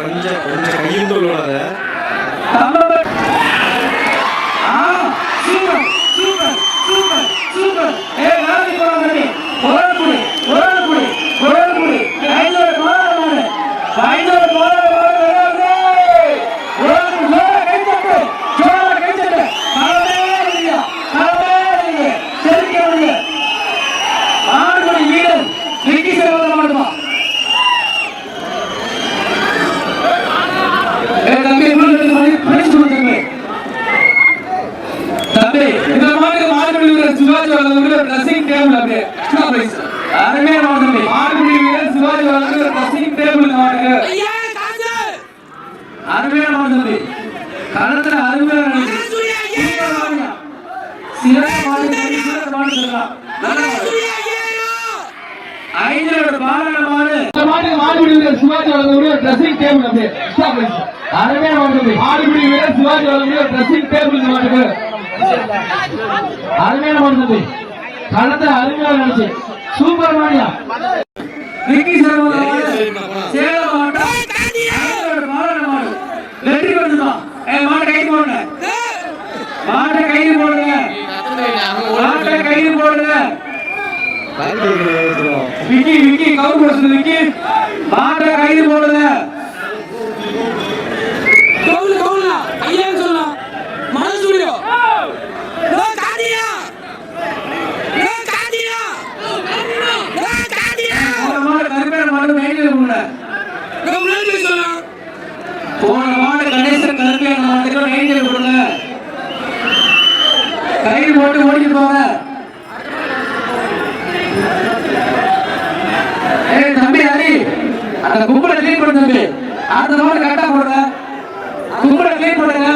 கொஞ்சம் கொஞ்சம் கையில் விடாத. சேவல் மாடுமா ஏ தம்பி பிரைஸ் கொடுத்துருங்க தம்பி இந்த மாதிரி மாடுபிடி வீரர் சிவாஜி வளர்ந்து ட்ரெஸ்ஸிங் டேபிள் அப்படியே எக்ஸ்ட்ரா பிரைஸ் அருமையான தம்பி. மாடுபிடி வீரர் சிவாஜி வளர்ந்து ட்ரெஸ்ஸிங் டேபிள் மாடுங்க அருமையான மாடு தம்பி. களத்துல அருமையான மாடு. சூப்பர் மாடுங்க. சிறந்த மாடு தம்பி, சிறந்த மாடு சொல்லலாம் இந்த மாட்டுக்கு மாடுபிடி வீரர் சிவாஜி வழங்கக்கூடிய ட்ரெஸ்ஸிங் டேபிள் அப்படியே. மாடு தம்பி மாடுபிடி வீரர் சிவாஜி வழங்கக்கூடிய ட்ரெஸ்ஸிங் டேபிள் மாட்டுக்கு. அருமையான களத்தை அருமையாக நினைச்சு. சூப்பர் மாடியா. விக்கி சர்வத மாடு சேலம் மாவட்டம் மாடு வெற்றி பெற்றுதான். ஏ மாட்டை கைது போடுங்க. மாட்டை கைது போடுங்க. மாட்டை கைது போடுங்க. விக்கி விக்கி கவுரு பேசுது விக்கி. மாட்ட கைது போடுங்க கவுல கவுல ஐயா சொல்லலாம் மன ஸ்டுடியோ நோ காடியா நோ காடியா நோ காடியா போன மாடு கருப்பேற மாடு போடுங்க நோ முன்னாடி சொல்லலாம் போன மாடு கணேசன் கருப்பேற மாட்டுக்கு மெயின்ல போடுங்க கைது போட்டு ஓடிட்டு போங்க. அந்த கும்பலை க்ளீன் பண்ணு தம்பி அந்த மாடு கரெக்டா போடுங்க. கும்பலை க்ளீன் பண்ணுங்க.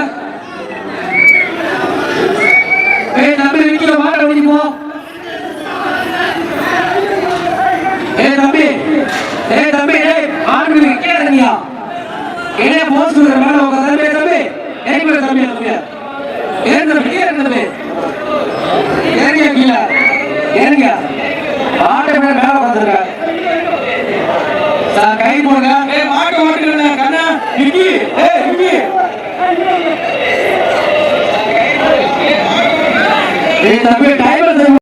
ஏய் தம்பி விக்கில வாட ஓடி ஏய் தம்பி. ஏய் சார் கை போடுங்க ஏய் மாட்டு ஓட்டுங்க கண்ணா விக்கி. ஏய் விக்கி. ஏய் தம்பி